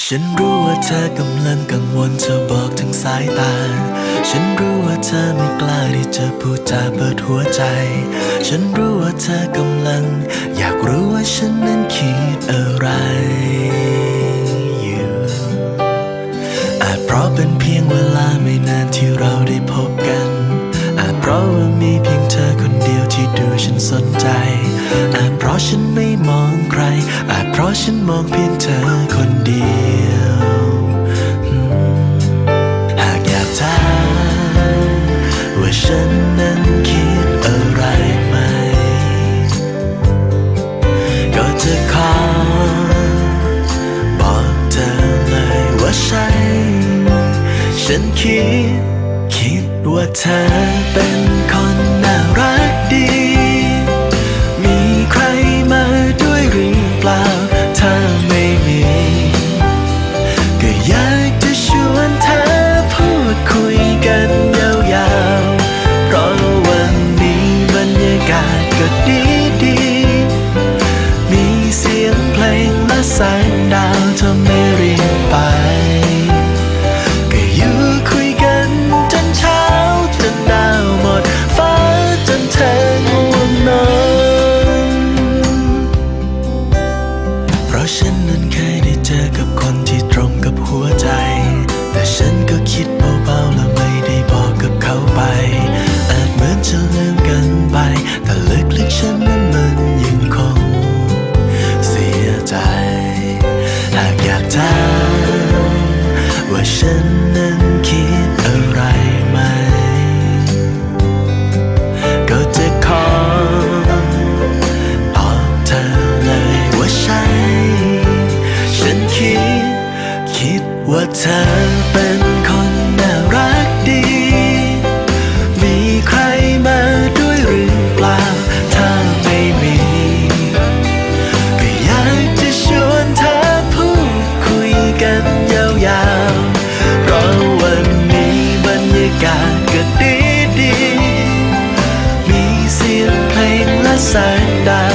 ฉันรู้ว่าเธอกำลังกังวลเธอบอกถึงสายตา ฉันรู้ว่าเธอไม่กล้าที่จะพูดจาเปิดหัวใจ ฉันรู้ว่าเธอกำลัง อยากรู้ว่าฉันนั้นคิดอะไรอยู่อาจเพราะเป็นเพียงเวลาไม่นานที่เราได้พบกัน อาจเพราะว่ามีเพียงเธอ ที่ดูฉันสนใจ อาจเพราะฉันไม่มองใคร อาจเพราะฉันมองเพียงเธอคนเดียว หากอยากถามว่าฉันนั้นคิดอะไรไหม ก็จะขอบอกเธอเลยว่าใช่ฉันคิด คิดว่าเธอเป็นคนาก แต่ฉันนั้นมันยังคงเสียใจ หากอยากถามว่าฉันนั้นคิดอะไรไหม ก็จะขอตอบเธอเลยว่าใช่ ฉันคิด คิดว่าเธอเป็น งแ